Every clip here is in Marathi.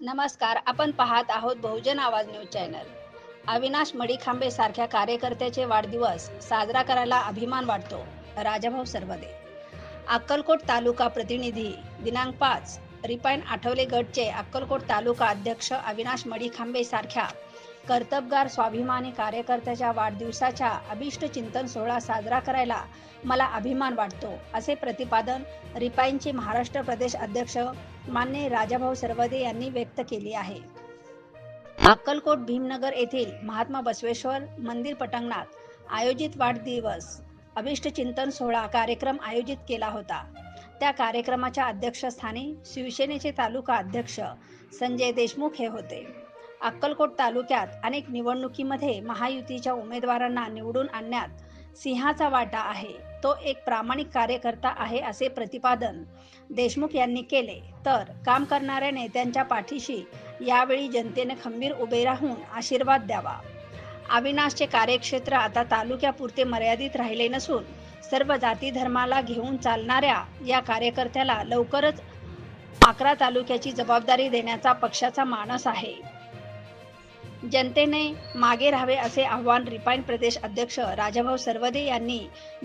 नमस्कार आपण पाहत आहोत बहुजन आवाज न्यूज चॅनल. अविनाश मडीखांबे सारख्या कार्यकर्त्याचे वाढदिवस साजरा करायला अभिमान वाटतो राजाभाऊ सरवदे अक्कलकोट तालुका प्रतिनिधी दिनांक पाच रिपाईन आठवले गटचे अक्कलकोट तालुका अध्यक्ष अविनाश मडीखांबे सारख्या कर्तबगार स्वाभिमानी कार्यकर्त्याच्या वाढदिवसाच्या अभिष्ट चिंतन सोहळा साजरा करायला मला अभिमान वाटतो असे प्रतिपादन रिपाईनचे महाराष्ट्र प्रदेश अध्यक्ष मान्य राजाभाऊ सरवदे यांनी व्यक्त केली आहे. अक्कलकोट भीमनगर येथील महात्मा बसवेश्वर मंदिर पटांगणात आयोजित वाढदिवस अभिष्ट चिंतन सोहळा कार्यक्रम आयोजित केला होता. त्या कार्यक्रमाच्या अध्यक्षस्थानी शिवसेनेचे तालुका अध्यक्ष संजय देशमुख हे होते. अक्कलकोट तालुक्यात अनेक निवडणुकीमध्ये महायुतीच्या उमेदवारांना निवडून आणण्यात सिंहाचा वाटा आहे. तो एक प्रामाणिक कार्यकर्ता आहे असे प्रतिपादन देशमुख यांनी केले. तर काम करणाऱ्या नेत्यांच्या पाठीशी यावेळी जनतेने खंबीर उभे राहून आशीर्वाद द्यावा. अविनाशचे कार्यक्षेत्र आता तालुक्यापुरते मर्यादित राहिले नसून सर्व जाती धर्माला घेऊन चालणाऱ्या या कार्यकर्त्याला लवकरच अकरा तालुक्याची जबाबदारी देण्याचा पक्षाचा मानस आहे. जनतेने मागे राहावे असे आवाहन रिपाईन प्रदेश अध्यक्ष राजाभाऊ सर्वदे यांनी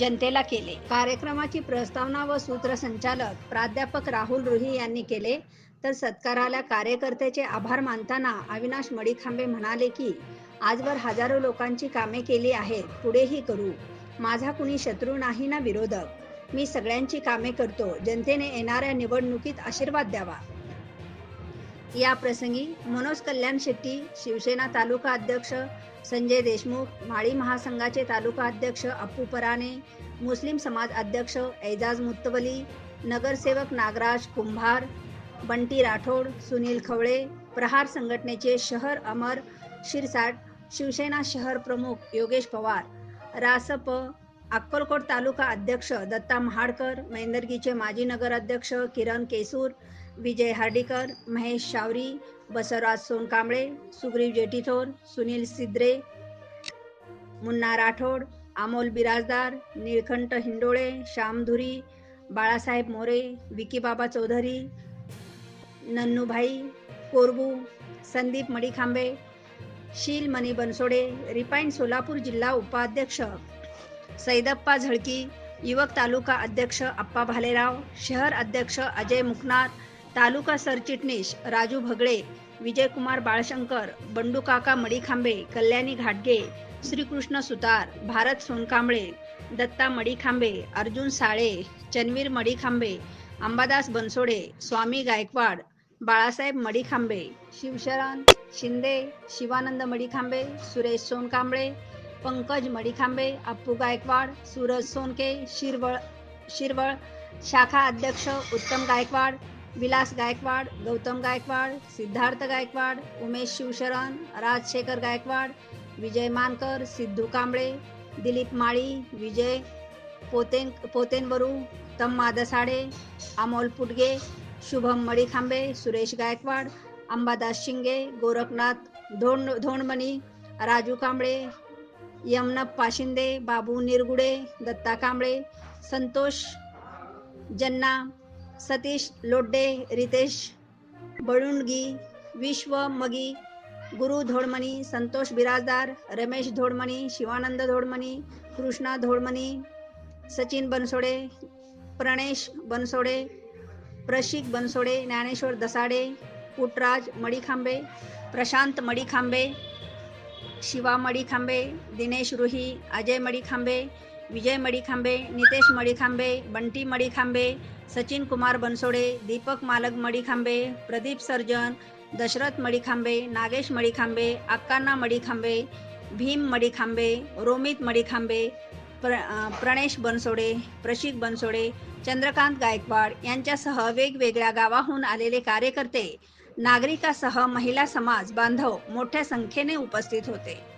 जनतेला केले. कार्यक्रमाची प्रस्तावना व सूत्रसंचालक प्राध्यापक राहुल रुही यांनी केले. तर सत्काराला कार्यकर्त्याचे आभार मानताना अविनाश मडिखांबे म्हणाले की आजवर हजारो लोकांची कामे केली आहेत पुढेही करू. माझा कुणी शत्रू नाही ना विरोधक. मी सगळ्यांची कामे करतो. जनतेने येणाऱ्या निवडणुकीत आशीर्वाद द्यावा. या प्रसंगी मनोज कल्याण शेट्टी शिवसेना तालुका अध्यक्ष संजय देशमुख माळी महासंघाचे तालुका अध्यक्ष अप्पू पराने मुस्लिम समाज अध्यक्ष एजाज मुत्तवली नगरसेवक नागराज कुंभार बंटी राठोड सुनील खवळे प्रहार संघटनेचे शहर अमर शिरसाट शिवसेना शहर प्रमुख योगेश पवार रासप अक्कलकोट तालुका अध्यक्ष दत्ता महाडकर मेंदर्गीचे माजी नगराध्यक्ष किरण केसूर विजय हार्डीकर महेश शावरी बसवराज सोनकांबळे सुग्रीव जेटीथोर सुनील सिद्रे मुन्ना राठोड अमोल बिराजदार निळकंठ हिंडोळे श्यामधुरी बाळासाहेब मोरे विकीबाबा चौधरी नन्नूभाई कोरबू संदीप मडीखांबे शील मणी बनसोडे रिपाईन सोलापूर जिल्हा उपाध्यक्ष सैदप्पा झळकी युवक तालुका अध्यक्ष अप्पा भालेराव शहर अध्यक्ष अजय मुखनाथ तालुका सरचिटणीस राजू भगळे विजयकुमार बाळशंकर बंडूकाका मडीखांबे कल्याणी घाटगे श्रीकृष्ण सुतार भारत सोनकांबळे दत्ता मडीखांबे अर्जुन साळे चनवीर मडीखांबे अंबादास बनसोडे स्वामी गायकवाड बाळासाहेब मडीखांबे शिवशरण शिंदे शिवानंद मडीखांबे सुरेश सोनकांबळे पंकज मडीखांबे अप्पू गायकवाड सूरज सोनके शिरवळ शिरवळ शाखा अध्यक्ष उत्तम गायकवाड विलास गायकवाड गौतम गायकवाड सिद्धार्थ गायकवाड उमेश शिवशरण राजशेखर गायकवाड विजय मानकर सिद्धू कांबळे दिलीप माळी विजय पोतेन पोतेनवरू तम्मा दसाडे अमोल पुटगे शुभम मडीखांबे सुरेश गायकवाड अंबादास शिंगे गोरखनाथ धोंड धोंडमणी राजू कांबळे यमनप्पा शिंदे बाबू निरगुडे दत्ता कांबळे संतोष जन्ना सतीश लोड्डे रितेश बळुंडगी विश्व मगी गुरु धोडमणी संतोष बिराजदार रमेश धोडमणी शिवानंद धोडमणी कृष्णा धोडमणी सचिन बनसोडे प्रणेश बनसोडे प्रशिक बनसोडे ज्ञानेश्वर दसाडे पुटराज मडीखांबे प्रशांत मडीखांबे शिवा मडीखांबे दिनेश रुही अजय मडीखांबे विजय मडीखांबे नितेश मडीखांबे बंटी मडीखांबे सचिन कुमार बनसोडे दीपक मालक मडीखांबे प्रदीप सर्जन दशरथ मडीखांबे नागेश मडीखांबे अक्कांना मडीखांबे भीम मडीखांबे रोमित मडीखांबे प्र प्रणेश बनसोडे प्रशिक बनसोडे चंद्रकांत गायकवाड यांच्यासह वेगवेगळ्या गावाहून आलेले कार्यकर्ते नागरिकासह महिला समाज बांधव मोठ्या संख्येने उपस्थित होते.